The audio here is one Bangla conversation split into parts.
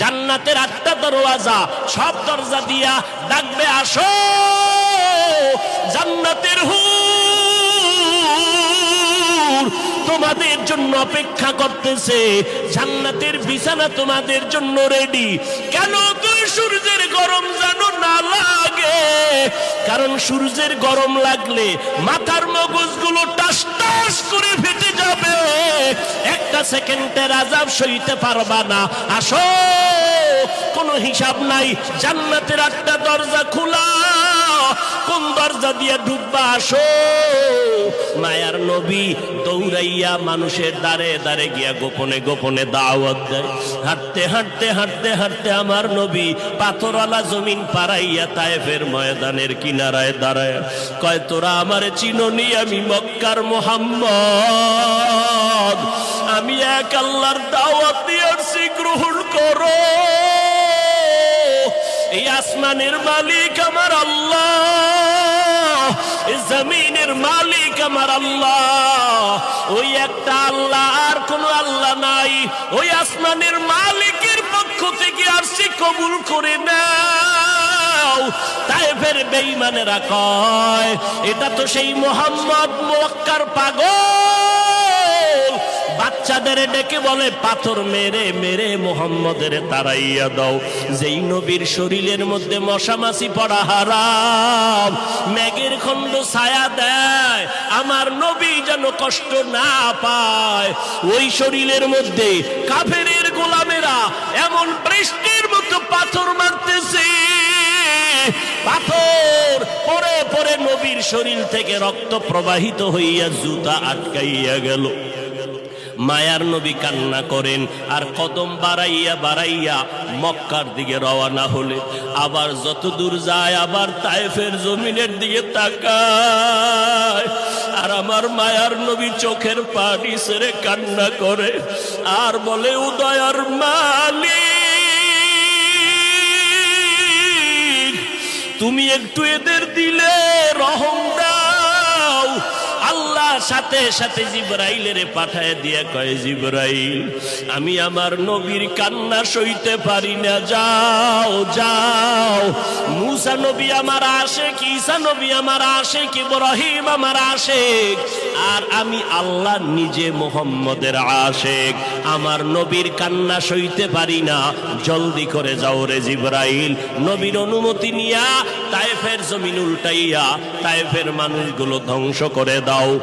জান্নাতের আটটা দরওয়াজা, সব দরজা দিয়া ডাকবে, আসো, জান্নাতের হুর তোমাদের জন্য অপেক্ষা করতেছে। জান্নাতের বিছানা তোমাদের জন্য রেডি কেন তুই সূর্যের গরম জানো না লাগে? কারণ সূর্যের গরম লাগলে মাথার মগজগুলো টাস টাস করে একটা সেকেন্ডের আজাব সইতে পারবা না। আসো, কোনো হিসাব নাই। জান্নাতের আটটা দরজা খোলা। কোন দরজা দিয়ে ঢুকবা? আসো। মায়ার নবী দৌড়াইয়া মানুষের দ্বারে দ্বারে গিয়া গোপনে গোপনে দাওয়াত দেয়। হাঁটতে হাঁটতে হাঁটতে হাঁটতে আমার নবী পাথরওয়ালা জমিন পারাইয়া তায়েফের ময়দানের কিনারায় দাঁড়ায়। কয়, তোরা আমার চিননি আমি মক্কার মোহাম্মদ? আমি এক আল্লাহর দাওয়াত দিয়ে আসছি গ্রহণ করো। এই আসমানের মালিক আমার আল্লাহ জমিনের মালিক আমার আল্লাহ। ওই একটা আল্লাহ আর কোন আল্লাহ নাই। ওই আসমানের মালিকের পক্ষ থেকে আসছি কবুল করে নাও। তাই ফের বেইমানেরা কয়, এটা তো সেই মোহাম্মদ মোয়াক্কার পাগল। বাচ্চাদের ডেকে বলে, পাথর মেরে মেরে মোহাম্মদের তারাইয়া দাও। যেই নবীর শরীরের মধ্যে মশামাছি পড়া হারাম, ম্যাগের খণ্ড ছায়া দেয়, আমার নবী যেন কষ্ট না পায়। ওই শরীরের মধ্যে কাফেরের গোলামেরা এমন বৃষ্টির মতো পাথর মারতেছে। পাথর পরে পরে নবীর শরীর থেকে রক্ত প্রবাহিত হইয়া জুতা আটকাইয়া গেল। মায়ার নবী কান্না করেন, আর কদম বাড়াইয়া বাড়াইয়া মক্কার দিকে রওয়ানা হলে আবার যত দূর যায়, আবার তায়েফের জমিনের দিকে তাকায়। আর আমার মায়ার নবী চোখের পানি সেরে কান্না করে, আর বলে, উদয়ার মালিক, তুমি একটু এদের দিলে রহম সাথে সাথে জিব্রাইলের পাঠায় দিয়ে কয়, জিব্রাইল, আমি আমার নবীর কান্না সইতে পারি না। যাও যাও। মুসা নবী আমার আশেক, ঈসা নবী আমার আশেক, ইব্রাহিম আমার আশেক। আর আমি আল্লাহ নিজে মোহাম্মদের আশেক। আমার নবীর কান্না সইতে পারি না। জলদি করে যাও রে জিব্রাইল। নবীর অনুমতি নিয়া তায়েফের জমিন উল্টাইয়া তায়েফের মানুষগুলো ধ্বংস করে দাও।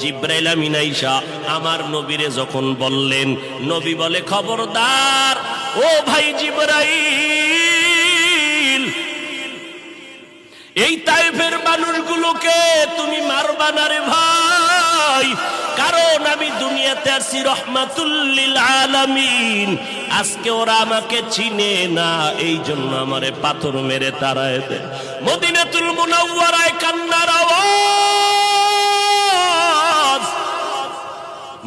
জিব্রাইল আমিনাইসা আমার নবীরে যখন বললেন, নবী বলে, খবরদার, ও ভাই জিব্রাইল, এই মানুষগুলোকে তুমি মারবা না রে ভাই? কারণ আমি দুনিয়াতে আসছি রহমাতুল্লিল আলামিন। আজকে ওরা আমাকে চিনে না এই জন্য আমারে পাথর মেরে তারায় দেয়। মদিনাতুল মুনাওয়ারায় কান্নার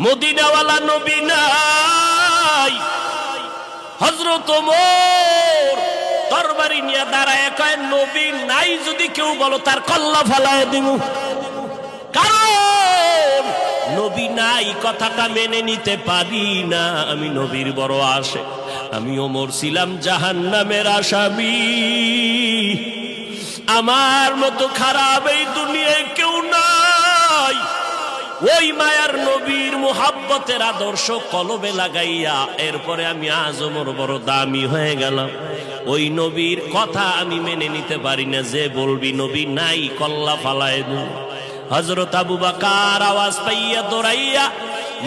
মদিনাওয়ালা নবী নাই। হজরত মোর তরবারি নিয়ে দাঁড়ায় কয়, নবী নাই যদি কেউ বলো তার কল্লা ফেলায় দিব কারণ নবী নাই, কথাটা মেনে নিতে পারি না। আমি নবীর বড় আসে আমি ওমর ছিলাম জাহান নামের আসামি। আমার মতো খারাপ এই দুনিয়ায় কেউ নাই। ওই মায়ার নবীর মোহাব্বতের আদর্শ কলবে লাগাইয়া, এরপরে আমি আজ ওমর বড় দামি হয়ে গেলাম। ওই নবীর কথা আমি মেনে নিতে পারি না, যে বলবি, নবী, নাই, কল্লা ফালায় দু। হজরত আবু বাকার আওয়াজ পাইয়া দৌড়াইয়া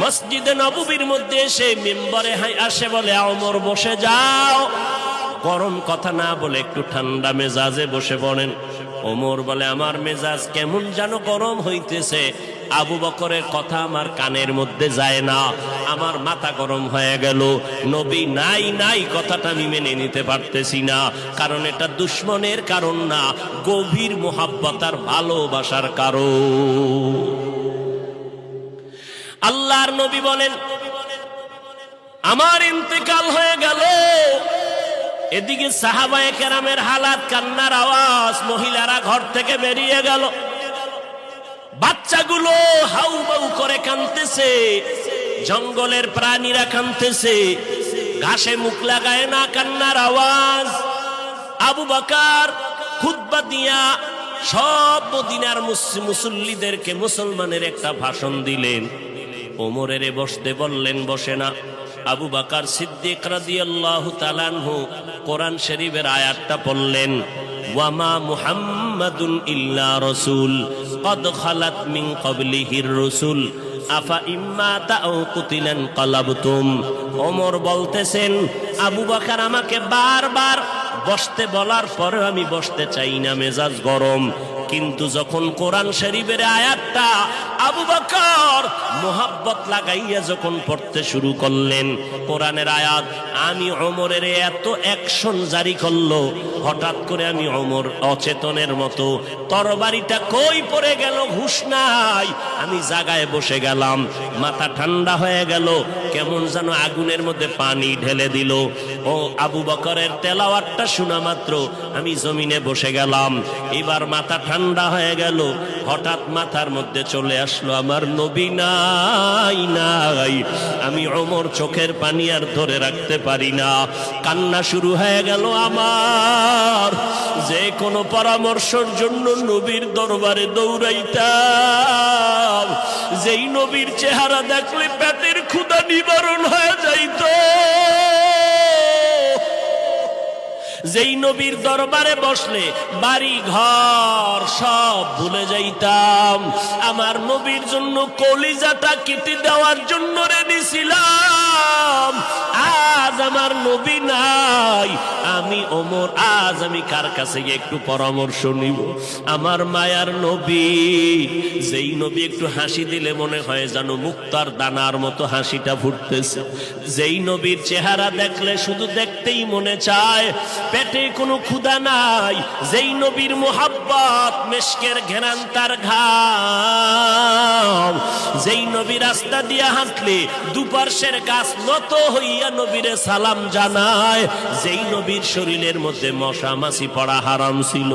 মসজিদে নববীর মধ্যে এসে মেম্বরে হাই, আসে বলে অমর বসে যাও। গরম কথা না বলে একটু ঠান্ডা মেজাজে বসে পড়েন। ওমর বলে, আমার মেজাজ কেমন যেন গরম হইতেছে। আবু বকরের কথা আমার কানের মধ্যে যায় না। আমার মাথা গরম হয়ে গেল। নবী নাই নাই কথাটা আমি মেনে নিতে পারতেছি না। কারণ এটা দুশ্মনের কারণ না, গভীর মোহাব্বত আর ভালোবাসার কারণ। আল্লাহর নবী বলেন, আমার ইন্তেকাল হয়ে গেল। এদিকে সাহাবায়ে কেরামের হালাত, কান্নার আওয়াজ, মহিলারা ঘর থেকে বেরিয়ে গেল। বাচ্চাগুলো হাউ বাউ করে কানতেছে জঙ্গলের প্রাণীরা কানতেছে ঘাসে মুখ লাগায় না কান্নার আওয়াজ। আবু বাকার খুতবা দিয়া সব মদিনার মুস- মুসল্লিদেরকে মুসলমানের একটা ভাষণ দিলেন। ওমরের বসতে বললেন, বসে না। আবু বাকার সিদ্দিক রাদিয়াল্লাহু তাআলাহু কোরআন শরীফের আয়াতটা পড়লেন, ওয়ামা মুহাম্মাদুন ইল্লা রাসূল, কদ খালাত মিন ক্বাবলিহির রাসূল, আফা ইম্মা তাও কুতিলান কালাবতুম। ওমর বলতেছেন, আবু বকর আমাকে বারবার বসতে বলার পরেও আমি বসতে চাই না, মেজাজ গরম। কিন্তু যখন কোরআন শরীফের আয়াতটা আবু বকর মোহাব্বত লাগাইয়া যখন পড়তে শুরু করলেন, কোরআনের আয়াত, আমি অমরের এত অ্যাকশন জারি করল, হঠাৎ করে আমি অমর অচেতনের মতো, তরবারিটা কই পড়ে গেল, হুশ নাই, আমি জাগায় বসে গেলাম, মাথা ঠান্ডা হয়ে গেল, কেমন যেন আগুনের মধ্যে পানি ঢেলে দিল। ও আবু বকরের তেলাওয়ারটা শোনা মাত্র, আমি জমিনে বসে গেলাম, এবার মাথা ঠান্ডা হয়ে গেল। হঠাৎ মাথার মধ্যে চলে আসলো, আমার নবী নাই নাই। আমি অমর চোখের পানি আর ধরে রাখতে পারি না। কান্না শুরু হয়ে গেল আমার। যে কোনো পরামর্শের জন্য নবীর দরবারে দৌড়াইতাম। যেই নবীর চেহারা দেখলে পেটের ক্ষুদা নিবারণ হয়ে যাইতো। যেই নবীর দরবারে বসলে বাড়ি, ঘর সব ভুলে যাইতাম। আমার নবীর জন্য কলিজাটা কেটে দেওয়ার জন্য রেডি ছিলাম। আজ আমার নবী নাই। আমি ওমর, আজ আমি কার কাছে গিয়ে একটু পরামর্শ নিব? আমার মায়ার নবী, যেই নবী একটু হাসি দিলে মনে হয় যেন মুক্তার দানার মতো হাসিটা ফুটতেছে। যেই নবীর চেহারা দেখলে শুধু দেখতেই মনে চায় পেটে কোনো ক্ষুধা নাই, যেই নবীর মোহাব্বত মেশকের ঘেরান তার ঘাম। যেই নবী রাস্তা দিয়া হাঁটলে দুপার্শ্বের গাছ নত হইয়া নবীরে সালাম জানায়, যেই নবীর শরীরের মধ্যে মশা মাছি পড়া হারাম ছিল।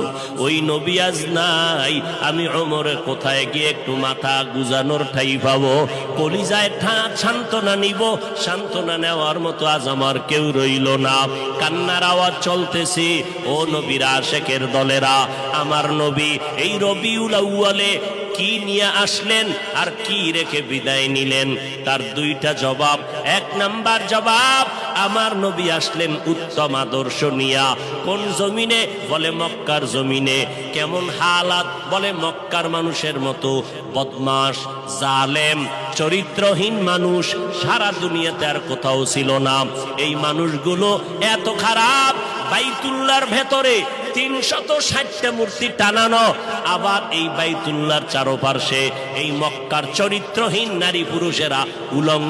ওই নবী আজ নাই, আমি অমরে কোথায় গিয়ে একটু মাথা গুজানোর ঠাই পাবো? কলিজায় ঠা সান্ত্বনা নিব, সান্ত্বনা নেওয়ার মতো আজ আমার কেউ রইল না। কান্নার আওয়াজ চলতেছে ও নবীর আশেকের দলেরা, আমার নবী এই রবিউল আউয়ালে কি নিয়ে আসলেন আর কি রেখে বিদায় নিলেন? তার দুইটা জবাব, এক নাম্বার জবাব, আমার নবী আসলেন উত্তম আদর্শ নিয়া। কোন জমিনে? বলে মক্কার জমিনে। কেমন হালাত? বলে মক্কার মানুষের মতো বদমাস জালেম, চরিত্রহীন মানুষ, সারা দুনিয়াতে আর কোথাও ছিল না। এই মানুষগুলো এত খারাপ বাইতুল্লার ভেতরে তিনশত ষাটটা মূর্তি টানানো। আবার এই বাইতুল্লার চারোপার্শ্বে এই মক্কার চরিত্রহীন নারী পুরুষেরা উলঙ্গ